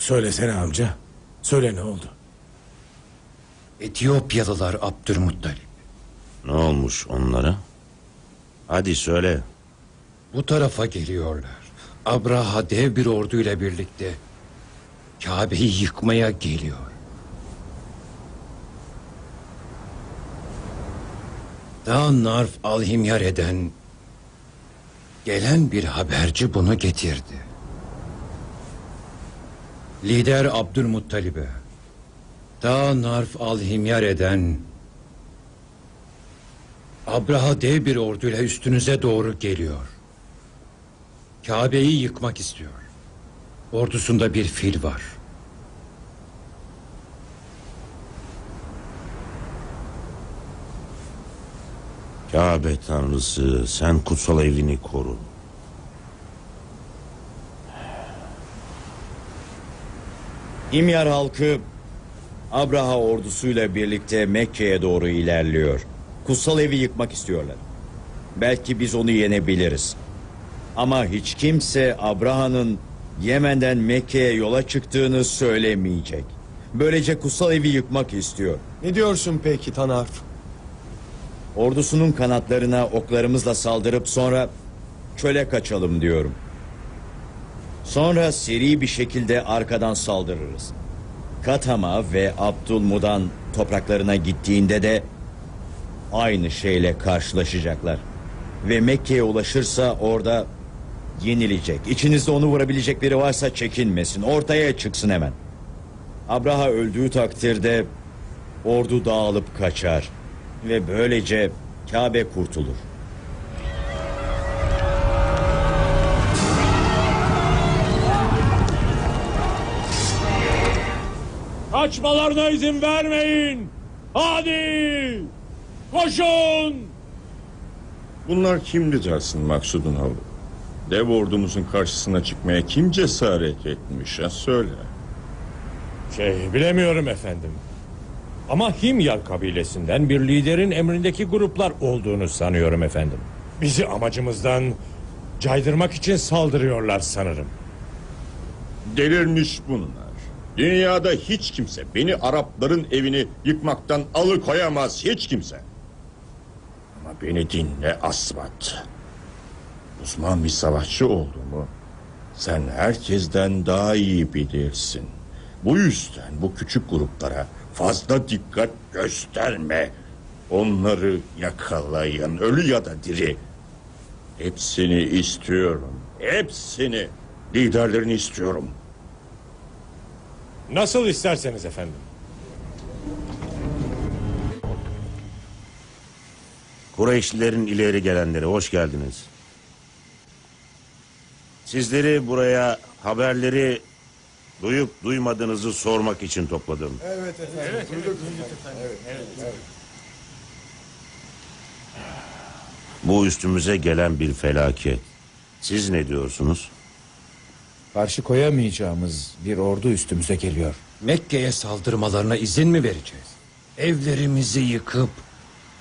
Söylesene amca. Söyle ne oldu? Etiyopyalılar Abdülmuttalip. Ne olmuş onlara? Hadi söyle. Bu tarafa geliyorlar. Abraha dev bir orduyla birlikte Kabe'yi yıkmaya geliyor. Daha Narf Alhimyare'den gelen bir haberci bunu getirdi. Lider Abdülmuttalib'e daha Narf Alhimyare'den Abraha dev bir orduyla üstünüze doğru geliyor. Kabe'yi yıkmak istiyor. Ordusunda bir fil var. Kabe tanrısı sen kutsal evini koru. İmyar halkı Abraha ordusuyla birlikte Mekke'ye doğru ilerliyor. Kutsal evi yıkmak istiyorlar. Belki biz onu yenebiliriz. Ama hiç kimse Abraha'nın Yemen'den Mekke'ye yola çıktığını söylemeyecek. Böylece kutsal evi yıkmak istiyor. Ne diyorsun peki Tanarf? Ordusunun kanatlarına oklarımızla saldırıp sonra çöle kaçalım diyorum. Sonra seri bir şekilde arkadan saldırırız. Katama ve Abdülmudan topraklarına gittiğinde de aynı şeyle karşılaşacaklar. Ve Mekke'ye ulaşırsa orada yenilecek. İçinizde onu vurabilecek biri varsa çekinmesin. Ortaya çıksın hemen. Abraha öldüğü takdirde ordu dağılıp kaçar. Ve böylece Kabe kurtulur. Kaçmalarına izin vermeyin. Hadi. Koşun. Bunlar kimdi dersin Maksud'un oğlu? Dev ordumuzun karşısına çıkmaya kim cesaret etmiş ha söyle. Şey bilemiyorum efendim. Ama Himyar kabilesinden bir liderin emrindeki gruplar olduğunu sanıyorum efendim. Bizi amacımızdan caydırmak için saldırıyorlar sanırım. Delirmiş bunlar. Dünyada hiç kimse beni Arapların evini yıkmaktan alıkoyamaz hiç kimse. Ama beni dinle Asvat. Uzman bir savaşçı olduğumu sen herkesten daha iyi bilirsin. Bu yüzden bu küçük gruplara fazla dikkat gösterme. Onları yakalayın ölü ya da diri. Hepsini istiyorum. Hepsini. Liderlerini istiyorum. Nasıl isterseniz efendim. Kureyşlilerin ileri gelenleri hoş geldiniz. Sizleri buraya haberleri duyup duymadığınızı sormak için topladım. Bu üstümüze gelen bir felaket. Siz ne diyorsunuz? Karşı koyamayacağımız bir ordu üstümüze geliyor. Mekke'ye saldırmalarına izin mi vereceğiz? Evlerimizi yıkıp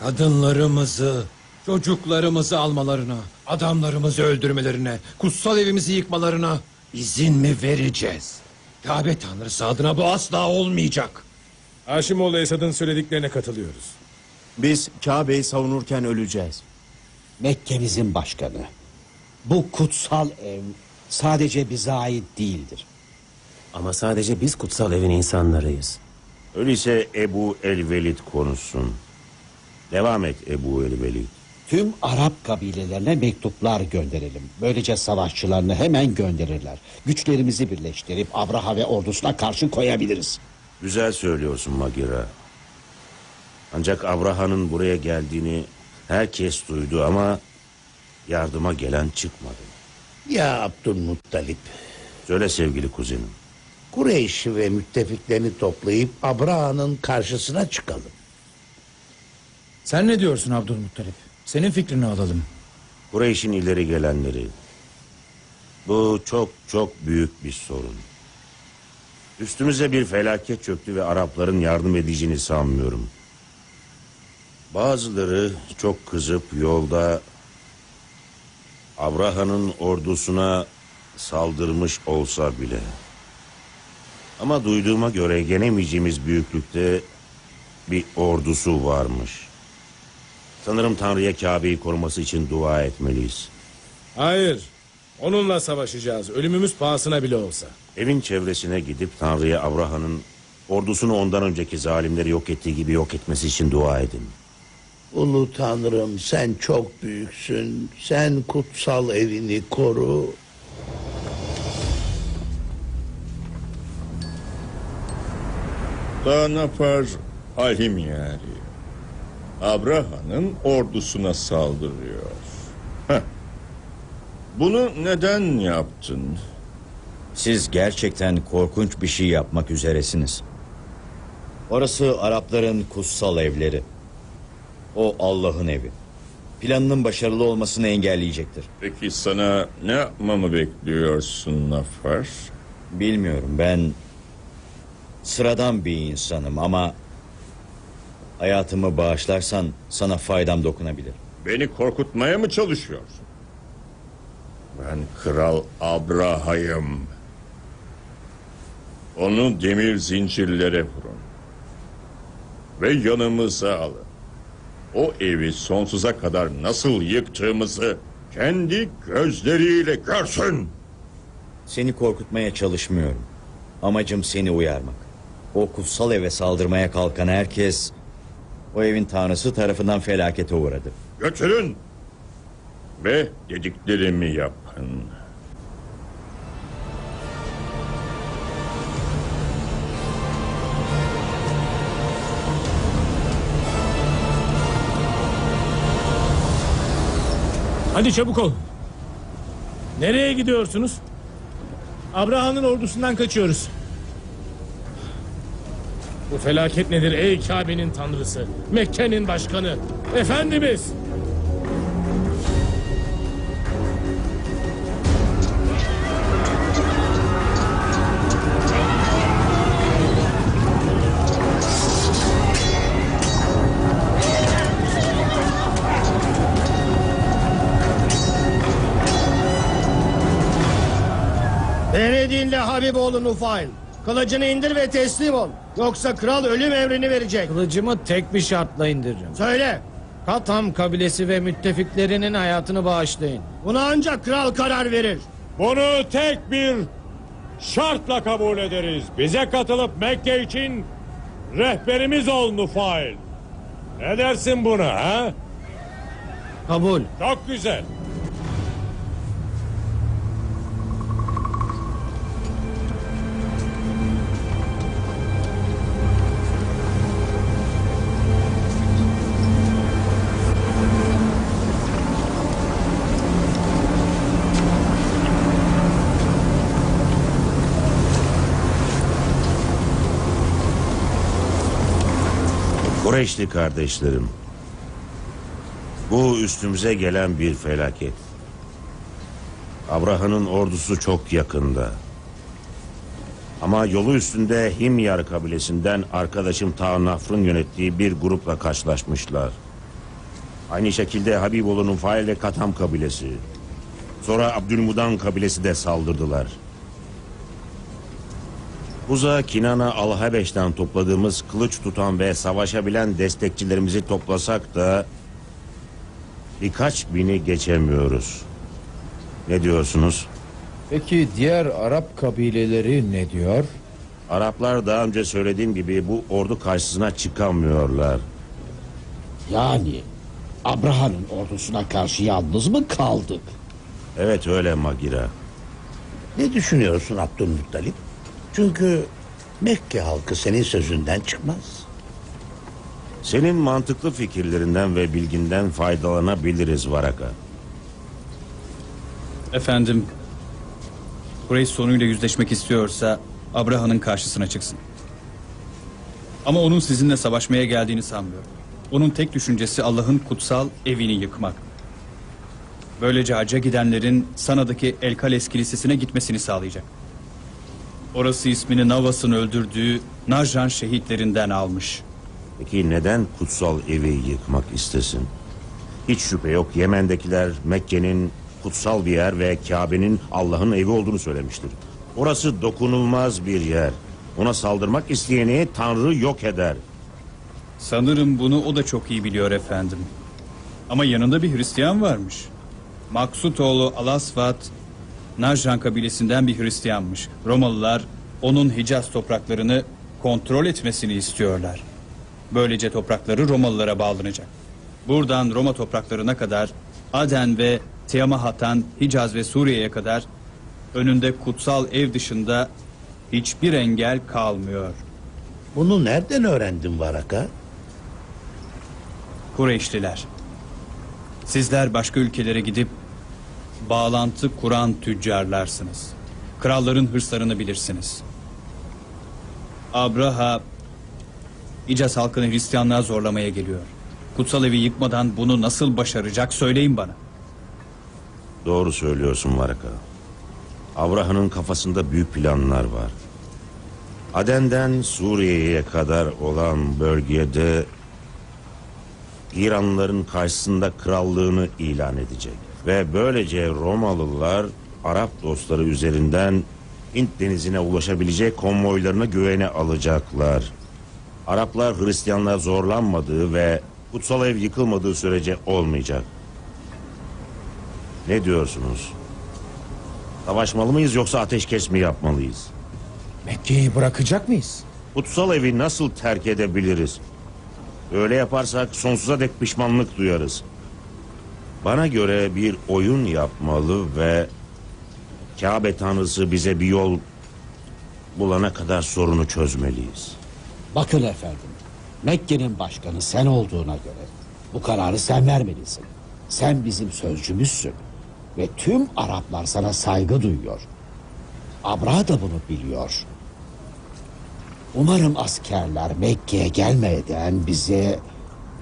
kadınlarımızı, çocuklarımızı almalarına, adamlarımızı öldürmelerine, kutsal evimizi yıkmalarına izin mi vereceğiz? Kabe Tanrısı adına bu asla olmayacak. Haşimoğlu Esad'ın söylediklerine katılıyoruz. Biz Kabe'yi savunurken öleceğiz. Mekke bizim başkanı. Bu kutsal ev sadece bize ait değildir. Ama sadece biz kutsal evin insanlarıyız. Öyleyse Ebu El-Velid konuşsun. Devam et Ebu El-Velid. Tüm Arap kabilelerine mektuplar gönderelim. Böylece savaşçılarını hemen gönderirler. Güçlerimizi birleştirip Abraha ve ordusuna karşı koyabiliriz. Güzel söylüyorsun Magira. Ancak Abraha'nın buraya geldiğini herkes duydu ama yardıma gelen çıkmadı. Ya Abdülmuttalip, Söyle sevgili kuzenim. Kureyş'i ve müttefiklerini toplayıp Abraha'nın karşısına çıkalım. Sen ne diyorsun Abdülmuttalip? Senin fikrini alalım. Kureyş'in ileri gelenleri. Bu çok çok büyük bir sorun. Üstümüze bir felaket çöktü ve Arapların yardım edeceğini sanmıyorum. Bazıları çok kızıp yolda Abraha'nın ordusuna saldırmış olsa bile Ama duyduğuma göre gelemeyeceğimiz büyüklükte bir ordusu varmış. Sanırım Tanrı'ya Kabe'yi koruması için dua etmeliyiz. Hayır. Onunla savaşacağız. Ölümümüz pahasına bile olsa. Evin çevresine gidip Tanrı'ya Avraha'nın ordusunu ondan önceki zalimleri yok ettiği gibi yok etmesi için dua edin. Ulu Tanrım sen çok büyüksün. Sen kutsal evini koru. Danafer Alimyari. Abraha'nın ordusuna saldırıyor. Heh. Bunu neden yaptın? Siz gerçekten korkunç bir şey yapmak üzeresiniz. Orası Arapların kutsal evleri. O Allah'ın evi. Planının başarılı olmasını engelleyecektir. Peki sana ne yapmamı bekliyorsun Nafer? Bilmiyorum ben sıradan bir insanım ama hayatımı bağışlarsan sana faydam dokunabilir. Beni korkutmaya mı çalışıyorsun? Ben Kral Abraha'yım. Onu demir zincirlere vurun. Ve yanımıza alın. O evi sonsuza kadar nasıl yıktığımızı kendi gözleriyle görsün. Seni korkutmaya çalışmıyorum. Amacım seni uyarmak. O kutsal eve saldırmaya kalkan herkes o evin tanrısı tarafından felakete uğradı. Götürün. Ve dediklerimi yapın. Hadi çabuk ol. Nereye gidiyorsunuz? Abraham'ın ordusundan kaçıyoruz. Bu felaket nedir ey Kabe'nin tanrısı? Mekke'nin başkanı. Efendimiz. Beni dinle Habiboğlu Nufail. Kılıcını indir ve teslim ol. Yoksa kral ölüm emrini verecek. Kılıcımı tek bir şartla indiririm. Söyle. Katam kabilesi ve müttefiklerinin hayatını bağışlayın. Buna ancak kral karar verir. Bunu tek bir şartla kabul ederiz. Bize katılıp Mekke için rehberimiz ol Nufail. Ne dersin buna ha? Kabul. Çok güzel. Kureyşli kardeşlerim. Bu üstümüze gelen bir felaket. Abraha'nın ordusu çok yakında. Ama yolu üstünde Himyar kabilesinden arkadaşım Taanafr'ın yönettiği bir grupla karşılaşmışlar. Aynı şekilde Habiboğlu'nun Fail ve Katam kabilesi. Sonra Abdülmudan kabilesi de saldırdılar. Buza Kinana Alhabeş'ten topladığımız kılıç tutan ve savaşabilen destekçilerimizi toplasak da birkaç bini geçemiyoruz. Ne diyorsunuz? Peki diğer Arap kabileleri ne diyor? Araplar daha önce söylediğim gibi bu ordu karşısına çıkamıyorlar. Yani Abraha'nın ordusuna karşı yalnız mı kaldık? Evet öyle Magira. Ne düşünüyorsun Abdülmuttalip? Çünkü Mekke halkı senin sözünden çıkmaz. Senin mantıklı fikirlerinden ve bilginden faydalanabiliriz Varaka. Efendim, Kureyş sorunuyla yüzleşmek istiyorsa Abraha'nın karşısına çıksın. Ama onun sizinle savaşmaya geldiğini sanmıyorum. Onun tek düşüncesi Allah'ın kutsal evini yıkmak. Böylece hacca gidenlerin Sana'daki El Kales Kilisesi'ne gitmesini sağlayacak. Orası ismini Navas'ın öldürdüğü Najran şehitlerinden almış. Peki neden kutsal evi yıkmak istesin? Hiç şüphe yok Yemen'dekiler Mekke'nin kutsal bir yer ve Kabe'nin Allah'ın evi olduğunu söylemiştir. Orası dokunulmaz bir yer. Ona saldırmak isteyeni Tanrı yok eder. Sanırım bunu o da çok iyi biliyor efendim. Ama yanında bir Hristiyan varmış. Maksutoğlu Alasvat, Najran kabilesinden bir Hristiyanmış. Romalılar onun Hicaz topraklarını kontrol etmesini istiyorlar. Böylece toprakları Romalılara bağlanacak. Buradan Roma topraklarına kadar Aden ve Tiamahat'tan Hicaz ve Suriye'ye kadar önünde kutsal ev dışında hiçbir engel kalmıyor. Bunu nereden öğrendin Varaka? Kureyşliler. Sizler başka ülkelere gidip bağlantı kuran tüccarlarsınız. Kralların hırslarını bilirsiniz. Abraha İcaz halkını Hristiyanlığa zorlamaya geliyor. Kutsal evi yıkmadan bunu nasıl başaracak söyleyin bana. Doğru söylüyorsun Varaka. Avraha'nın kafasında büyük planlar var. Aden'den Suriye'ye kadar olan bölgede İranlıların karşısında krallığını ilan edecek. Ve böylece Romalılar Arap dostları üzerinden Hint denizine ulaşabilecek konvoylarını güvene alacaklar. Araplar Hristiyanlar zorlanmadığı ve kutsal ev yıkılmadığı sürece olmayacak. Ne diyorsunuz? Savaşmalı mıyız yoksa ateşkes mi yapmalıyız? Mekke'yi bırakacak mıyız? Kutsal evi nasıl terk edebiliriz? Öyle yaparsak sonsuza dek pişmanlık duyarız. Bana göre bir oyun yapmalı ve Kabe Tanrısı bize bir yol bulana kadar sorunu çözmeliyiz. Bakın efendim, Mekke'nin başkanı sen olduğuna göre bu kararı sen vermelisin. Sen bizim sözcümüzsün ve tüm Araplar sana saygı duyuyor. Abra da bunu biliyor. Umarım askerler Mekke'ye gelmeden bize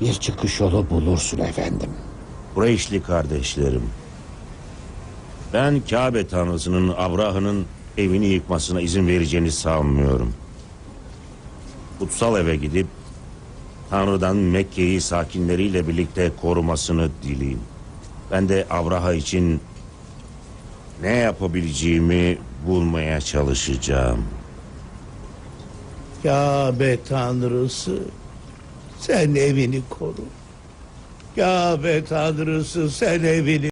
bir çıkış yolu bulursun efendim. Kureyşli kardeşlerim. Ben Kabe Tanrısı'nın Abraha'nın evini yıkmasına izin vereceğini sanmıyorum. Kutsal eve gidip Tanrı'dan Mekke'yi sakinleriyle birlikte korumasını dileyim. Ben de Abraha için ne yapabileceğimi bulmaya çalışacağım. Kabe Tanrısı sen evini koru. Kabe Tanrısı sen evini